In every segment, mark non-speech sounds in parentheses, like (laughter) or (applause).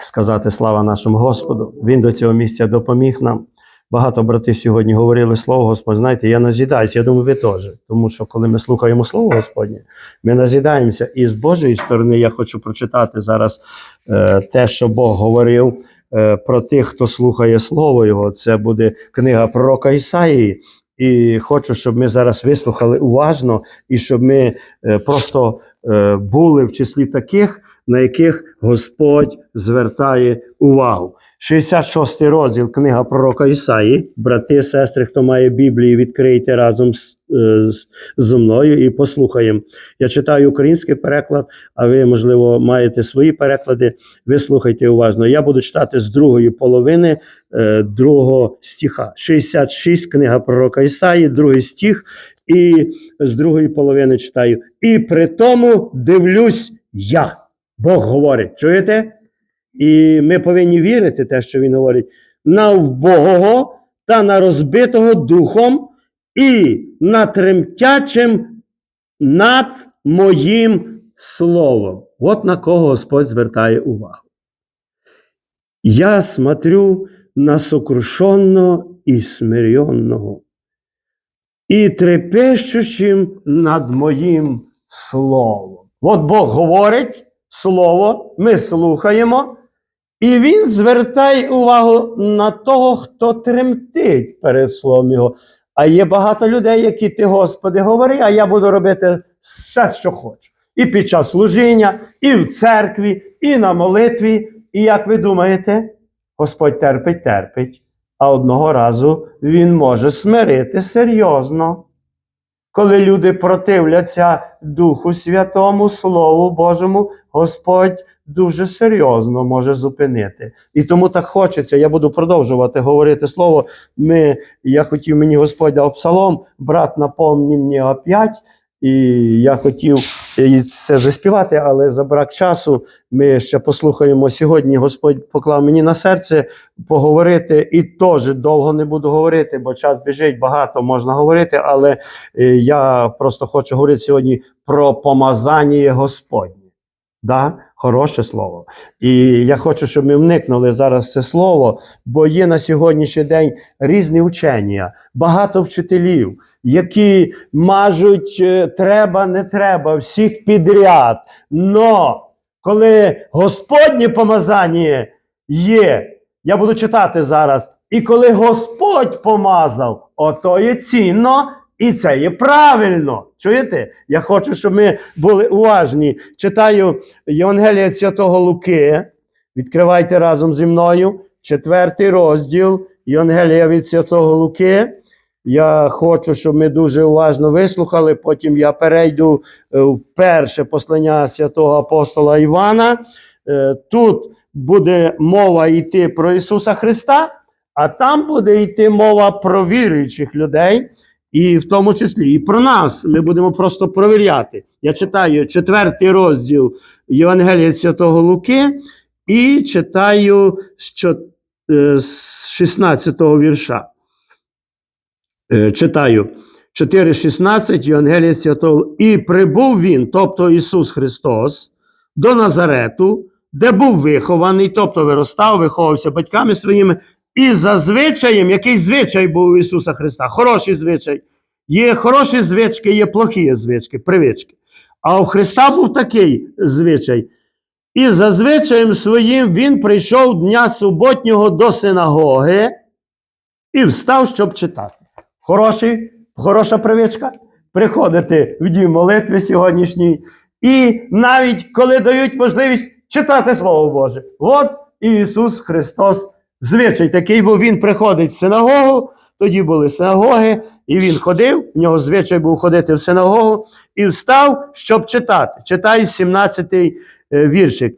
сказати слава нашому Господу. Він до цього місця допоміг нам. Багато брати сьогодні говорили слово Господь. Знаєте, я назідаюся, я думаю, ви теж. Тому що коли ми слухаємо Слово Господнє, ми назідаємося. І з Божої сторони я хочу прочитати зараз е, те, що Бог говорив е, про тих, хто слухає Слово Його. Це буде книга пророка Ісаїї. І хочу, щоб ми зараз вислухали уважно, і щоб ми е, просто були в числі таких, на яких Господь звертає увагу. 66 розділ книга пророка Ісаї. Брати, сестри, хто має Біблію, відкрийте разом з, е, з, зі мною і послухаємо. Я читаю український переклад, а ви, можливо, маєте свої переклади. Ви слухайте уважно. Я буду читати з другої половини е, другого стиха. 66 книга пророка Ісаї, другий стих, і з другої половини читаю. І при тому дивлюсь я. Бог говорить. Чуєте? І ми повинні вірити те, що він говорить, на вбогого та на розбитого духом, і на тремтячим над моїм словом. От на кого Господь звертає увагу. Я смотрю на сокрушенного і смиренного, і трепещущим над моїм словом. От Бог говорить слово, ми слухаємо, і він звертає увагу на того, хто тремтить перед словом його. А є багато людей, які ти, Господи, говори, а я буду робити все, що хочу. І під час служіння, і в церкві, і на молитві. І як ви думаєте, Господь терпить, терпить, а одного разу Він може смирити серйозно. Коли люди противляться Духу Святому, Слову Божому, Господь дуже серйозно може зупинити. І тому так хочеться. Я буду продовжувати говорити слово. Ми, я хотів мені Господь дав псалом, брат, напомні мені опять. І я хотів це заспівати, але за брак часу ми ще послухаємо сьогодні. Господь поклав мені на серце поговорити, і теж довго не буду говорити, бо час біжить, багато можна говорити. Але е, я просто хочу говорити сьогодні про помазання Господнє. Да? Хороше слово. І я хочу, щоб ми вникнули зараз це слово, бо є на сьогоднішній день різні учення, багато вчителів, які мажуть е, треба, не треба, всіх підряд. Но коли Господнє помазання є, я буду читати зараз, і коли Господь помазав, ото є цінно. І це є правильно. Чуєте? Я хочу, щоб ми були уважні. Читаю Євангелія Святого Луки. Відкривайте разом зі мною. Четвертий розділ Євангелія від Святого Луки. Я хочу, щоб ми дуже уважно вислухали. Потім я перейду е, в перше послання святого апостола Івана. Е, Тут буде мова йти про Ісуса Христа, а там буде йти мова про віруючих людей. І в тому числі і про нас ми будемо просто провіряти. Я читаю четвертий розділ Євангелія Святого Луки і читаю з чо- е, з 16-го вірша. Е, Читаю 4,16 Євангелія Святого. І прибув він, тобто Ісус Христос, до Назарету, де був вихований, тобто виростав, виховувався батьками своїми, і за звичаєм, який звичай був у Ісуса Христа, хороший звичай. Є хороші звички, є плохі звички, привички. А у Христа був такий звичай. І за звичаєм своїм він прийшов дня суботнього до синагоги і встав, щоб читати. Хороший, хороша привичка. Приходити в дім молитви сьогоднішній. І навіть коли дають можливість читати Слово Боже. От Ісус Христос звичай такий, бо Він приходить в синагогу, тоді були синагоги, і він ходив, в нього звичай був ходити в синагогу, і встав, щоб читати. Читаю 17-й е, віршик.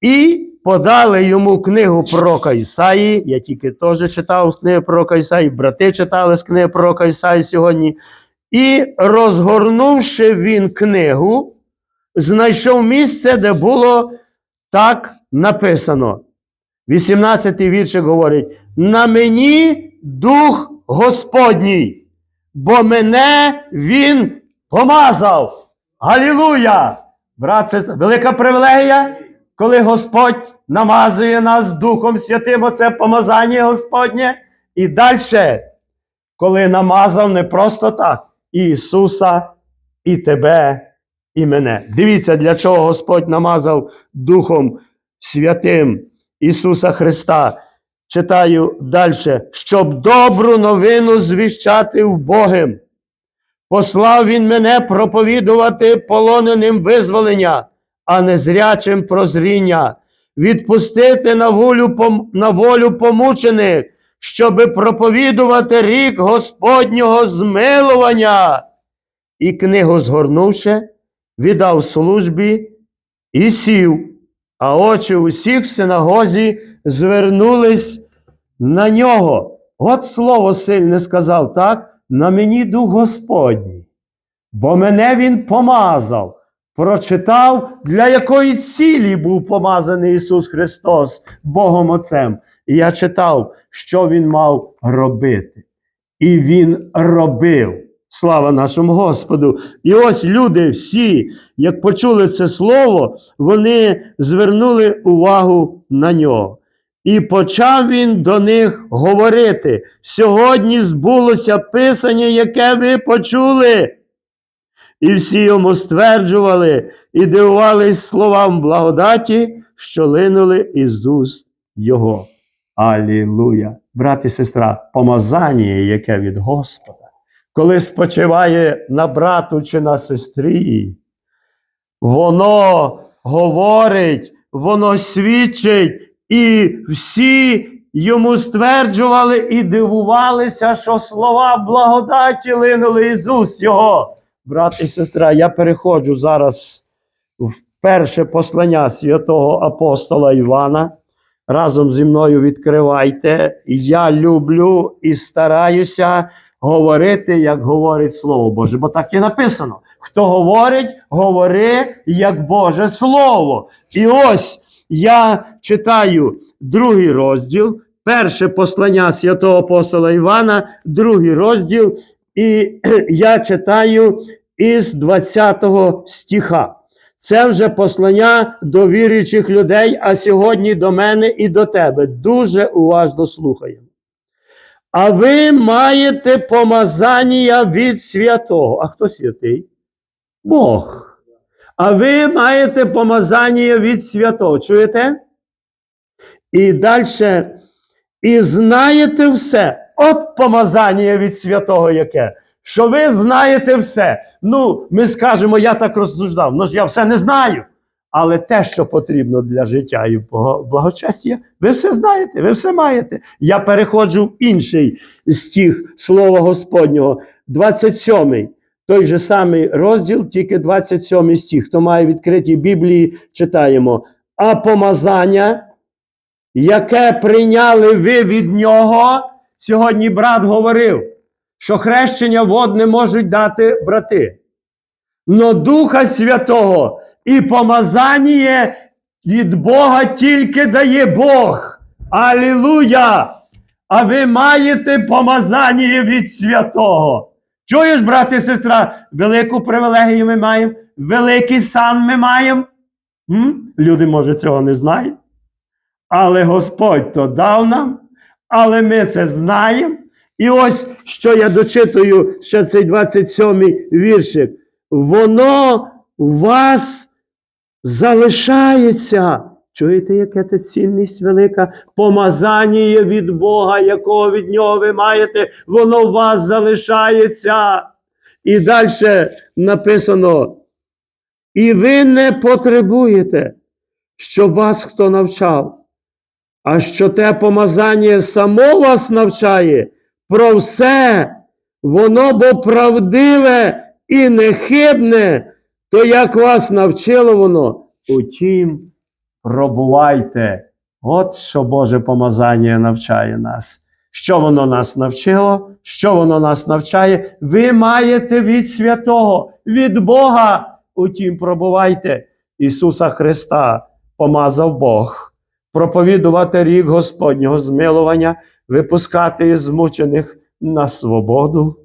І подали йому книгу пророка Ісаї. Я тільки теж читав з книги пророка Ісаї, брати читали з книги пророка Ісаї сьогодні. І розгорнувши він книгу, знайшов місце, де було так написано. 18-й віршик говорить: на мені дух Господній, бо мене він помазав. Галілуя! Брат, це велика привілегія. коли Господь намазує нас Духом Святим, оце помазання Господнє. І далі, коли намазав не просто так і Ісуса, і тебе, і мене. Дивіться, для чого Господь намазав Духом Святим Ісуса Христа. Читаю далі, щоб добру новину звіщати в Богим. Послав він мене проповідувати полоненим визволення, а незрячим прозріння, відпустити на волю, на волю помучених, щоби проповідувати рік Господнього змилування. І книгу згорнувши, віддав службі і сів, а очі усіх в синагозі звернулись на нього. От слово сильне сказав так, на мені дух Господній, бо мене він помазав, прочитав, для якої цілі був помазаний Ісус Христос Богом Отцем. І я читав, що Він мав робити. І Він робив. Слава нашому Господу! І ось люди всі, як почули це слово, вони звернули увагу на нього. І почав він до них говорити: сьогодні збулося писання, яке ви почули. І всі йому стверджували і дивувались словам благодаті, що линули із уст його. Алілуя! Брат і сестра, помазання, яке від Господа, коли спочиває на брату чи на сестрі, воно говорить, воно свідчить, і всі йому стверджували і дивувалися, що слова благодаті линули із уст його. Брат і сестра, я переходжу зараз в перше послання святого апостола Івана. Разом зі мною відкривайте. Я люблю і стараюся говорити, як говорить Слово Боже. Бо так і написано: хто говорить, говори як Боже Слово. І ось я читаю другий розділ, перше послання святого апостола Івана, другий розділ, і (clears throat) я читаю із 20 стиха. Це вже послання до віруючих людей, а сьогодні до мене і до тебе. Дуже уважно слухаємо. А ви маєте помазання від святого. А хто святий? Бог. А ви маєте помазання від святого. Чуєте? І далі. І знаєте все. От помазання від святого яке. Що ви знаєте все. Ну, ми скажемо, я так розсуждав. Ну ж я все не знаю. Але те, що потрібно для життя і благочестя, ви все знаєте, ви все маєте. Я переходжу в інший стих Слова Господнього, 27-й. Той же самий розділ, тільки 27 стих. Хто має відкриті Біблії, читаємо. А помазання, яке прийняли ви від нього, сьогодні брат говорив, що хрещення водне можуть дати брати. Но Духа Святого і помазання від Бога тільки дає Бог. Алілуя! А ви маєте помазання від святого. Чуєш, брат і сестра, велику привілегію ми маємо, великий сан ми маємо. Люди, може, цього не знають. Але Господь то дав нам, але ми це знаємо. І ось що я дочитую ще цей 27-й віршик. Воно вас залишається. Чуєте, яка це цінність велика? Помазання від Бога, якого від нього ви маєте, воно у вас залишається. І далі написано: і ви не потребуєте, щоб вас хто навчав, а що те помазання само вас навчає про все, воно бо правдиве і нехибне, то як вас навчило воно, утім, пробувайте. От що Боже помазання навчає нас. Що воно нас навчило? Що воно нас навчає? Ви маєте від святого, від Бога. Утім, пробувайте. Ісуса Христа помазав Бог. Проповідувати рік Господнього змилування, випускати із змучених на свободу,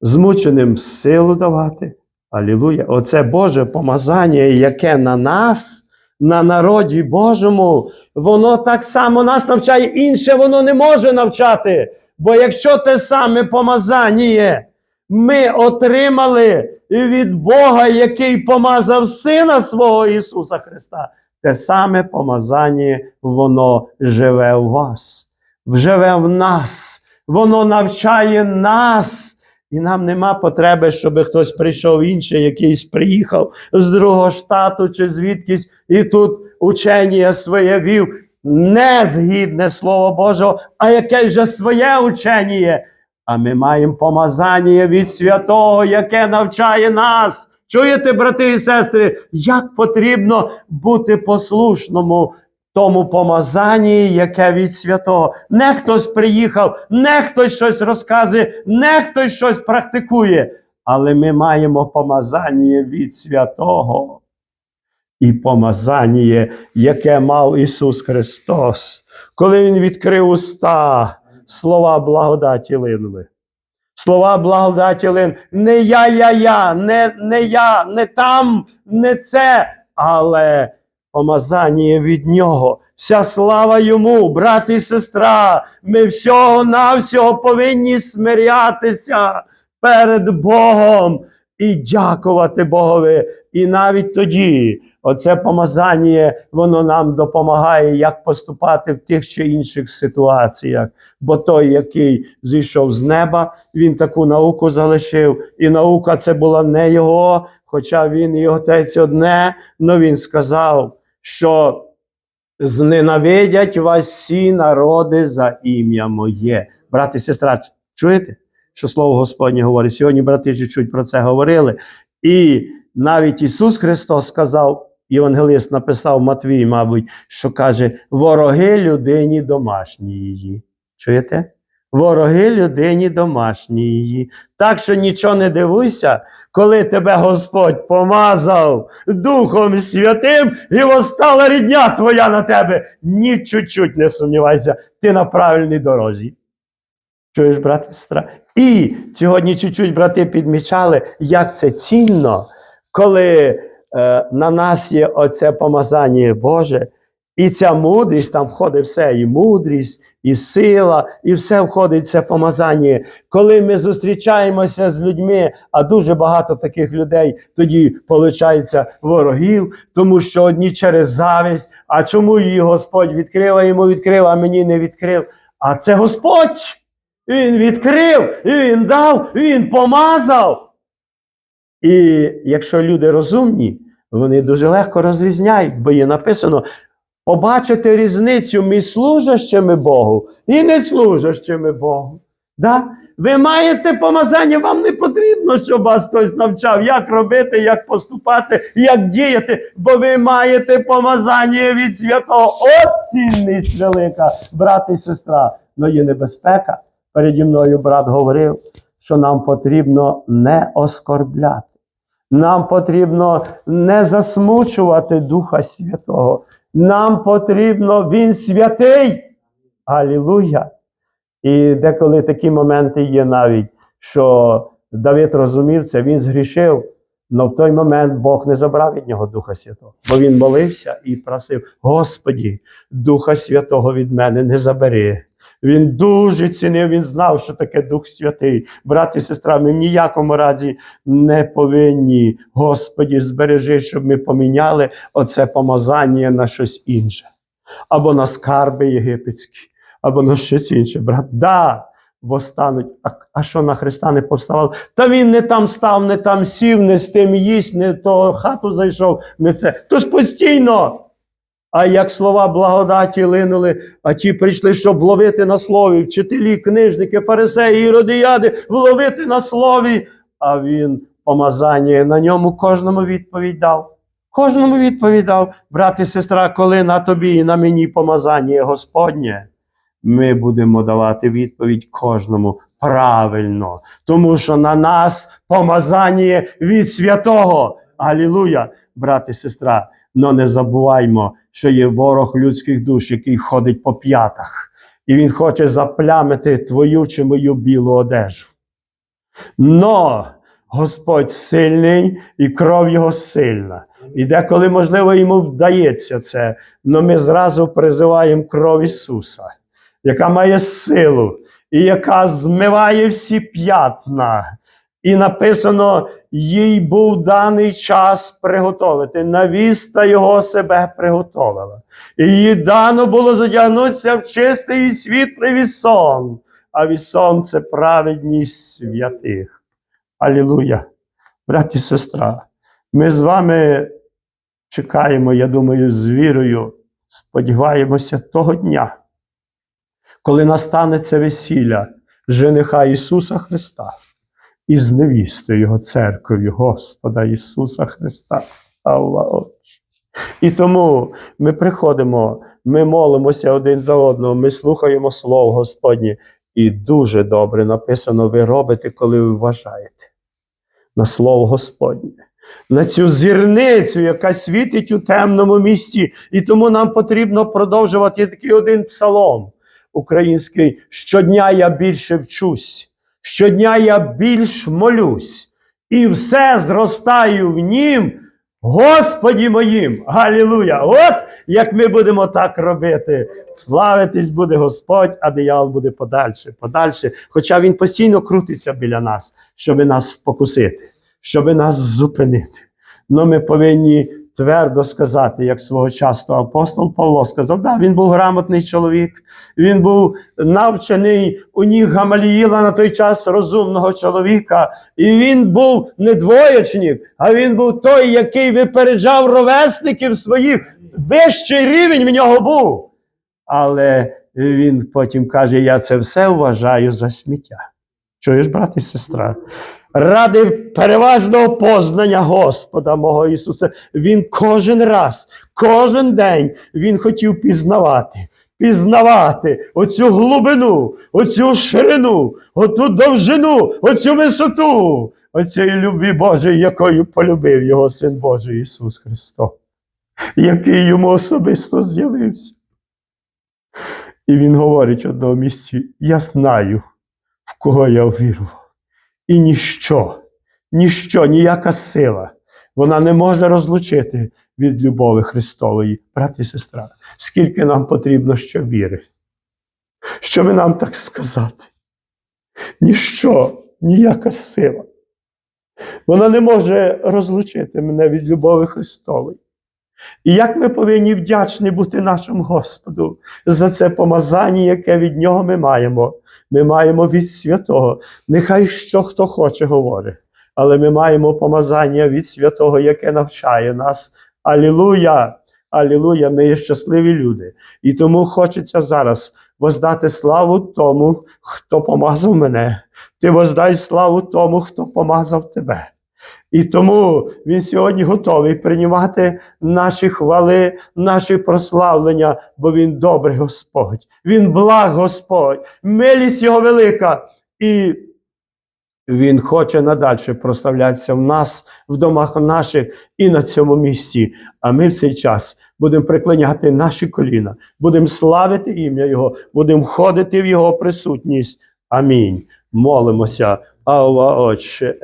змученим силу давати. Алілуя! Оце Боже помазання, яке на нас на народі Божому, воно так само нас навчає, інше воно не може навчати. Бо якщо те саме помазання ми отримали від Бога, який помазав Сина свого Ісуса Христа, те саме помазання, воно живе в вас, живе в нас, воно навчає нас. І нам нема потреби, щоб хтось прийшов інший, якийсь приїхав з другого штату чи звідкись, і тут учення своє вів, не згідне Слово Божого, а яке вже своє учення. А ми маємо помазання від святого, яке навчає нас. Чуєте, брати і сестри, як потрібно бути послушному тому помазанні, яке від святого. Не хтось приїхав, не хтось щось розказує, не хтось щось практикує. Але ми маємо помазання від святого. І помазання, яке мав Ісус Христос, коли Він відкрив уста, слова благодаті линули. Слова благодаті лин. Не я, я, я, не, не я, не там, не це, але помазання від нього. Вся слава йому, брат і сестра. Ми всього навсього повинні смирятися перед Богом і дякувати Богові. І навіть тоді оце помазання, воно нам допомагає, як поступати в тих чи інших ситуаціях. Бо той, який зійшов з неба, він таку науку залишив. І наука це була не його, хоча він і отець одне, але він сказав, що зненавидять вас всі народи за ім'я моє. Брат і сестра, чуєте, що слово Господнє говорить? Сьогодні брати чуть про це говорили. І навіть Ісус Христос сказав, євангелист написав Матвій, мабуть, що каже: вороги людині домашній її. Чуєте? Вороги людині домашній її. Так що нічого не дивуйся, коли тебе Господь помазав Духом Святим, і восстала рідня твоя на тебе. Ні чуть-чуть не сумнівайся, ти на правильній дорозі. Чуєш, брат і сестра? І сьогодні чуть-чуть брати підмічали, як це цінно, коли е, на нас є оце помазання Боже, і ця мудрість, там входить все, і мудрість, і сила, і все входить це помазання. Коли ми зустрічаємося з людьми, а дуже багато таких людей тоді виходить ворогів, тому що одні через завість, а чому її Господь відкрив, а йому відкрив, а мені не відкрив. А це Господь. Він відкрив, він дав, він помазав. І якщо люди розумні, вони дуже легко розрізняють, бо є написано побачити різницю між служащими Богу і не служащими Богу. Да? Ви маєте помазання, вам не потрібно, щоб вас хтось навчав, як робити, як поступати, як діяти, бо ви маєте помазання від святого. От цінність велика, брат і сестра. Но є небезпека. Переді мною брат говорив, що нам потрібно не оскорбляти. Нам потрібно не засмучувати Духа Святого. Нам потрібно, Він святий. Алілуя! І деколи такі моменти є навіть, що Давид розумів це, він згрішив, але в той момент Бог не забрав від нього Духа Святого. Бо він молився і просив: Господі, Духа Святого від мене не забери. Він дуже цінив, він знав, що таке Дух Святий. Брат і сестра, ми в ніякому разі не повинні, Господі, збережи, щоб ми поміняли оце помазання на щось інше. Або на скарби єгипетські, або на щось інше. Брат, да, востануть. А, а що на Христа не повставав? Та він не там став, не там сів, не з тим їсть, не того хату зайшов, не це. Тож постійно. А як слова благодаті линули, а ті прийшли, щоб ловити на слові, вчителі, книжники, фарисеї, іродіяди, вловити на слові. А він помазання на ньому кожному відповідь дав. Кожному відповідь дав, брат і сестра, коли на тобі і на мені помазання Господнє, ми будемо давати відповідь кожному правильно, тому що на нас помазання від святого. Алілуя, брат і сестра. Но не забуваймо, що є ворог людських душ, який ходить по п'ятах, і він хоче заплямити твою чи мою білу одежу. Но Господь сильний і кров його сильна. І деколи, можливо, йому вдається це, але ми зразу призиваємо кров Ісуса, яка має силу і яка змиває всі п'ятна. І написано, їй був даний час приготовити. Навіста його себе приготовила. І їй дано було задягнутися в чистий і світлий вісон. А вісон це праведність святих. Алілуя. Брат і сестра, ми з вами чекаємо, я думаю, з вірою, сподіваємося того дня, коли настане це весілля жениха Ісуса Христа із невістою Його церков'ю Господа Ісуса Христа. Алла Отче. І тому ми приходимо, ми молимося один за одного, ми слухаємо Слово Господнє. І дуже добре написано, ви робите, коли ви вважаєте на Слово Господнє, на цю зірницю, яка світить у темному місті. І тому нам потрібно продовжувати такий один псалом український. Щодня я більше вчусь, щодня я більш молюсь, і все зростаю в нім. Господі моїм, Галілуя! От як ми будемо так робити. Славитись буде Господь, а диявол буде подальше, подальше. Хоча він постійно крутиться біля нас, щоб нас спокусити, щоб нас зупинити. Но ми повинні твердо сказати, як свого часу апостол Павло сказав, да, він був грамотний чоловік, він був навчений у ніг Гамаліїла на той час розумного чоловіка. І він був не двоєчник, а він був той, який випереджав ровесників своїх. Вищий рівень в нього був. Але він потім каже: Я це все вважаю за сміття. Чуєш, брат і сестра? Ради переважного познання Господа мого Ісуса, Він кожен раз, кожен день Він хотів пізнавати, пізнавати оцю глибину, оцю ширину, оту довжину, оцю висоту, оцієї любві Божої, якою полюбив його Син Божий Ісус Христос, який йому особисто з'явився. І Він говорить одному місці: Я знаю, в кого я вірував. І ніщо, ніщо, ніяка сила, вона не може розлучити від любові Христової, брат і сестра. Скільки нам потрібно ще віри, щоб нам так сказати? Ніщо, ніяка сила. Вона не може розлучити мене від любові Христової. І як ми повинні вдячні бути нашому Господу за це помазання, яке від Нього ми маємо. Ми маємо від святого. Нехай що хто хоче говорить, але ми маємо помазання від святого, яке навчає нас. Алілуя! Алілуя! Ми є щасливі люди. І тому хочеться зараз воздати славу тому, хто помазав мене. Ти воздай славу тому, хто помазав тебе. І тому він сьогодні готовий приймати наші хвали, наші прославлення, бо він добрий Господь, він благ Господь, милість його велика. І він хоче надальше прославлятися в нас, в домах наших і на цьому місці. А ми в цей час будемо приклиняти наші коліна, будемо славити ім'я Його, будемо входити в Його присутність. Амінь. Молимося. Ава Отче,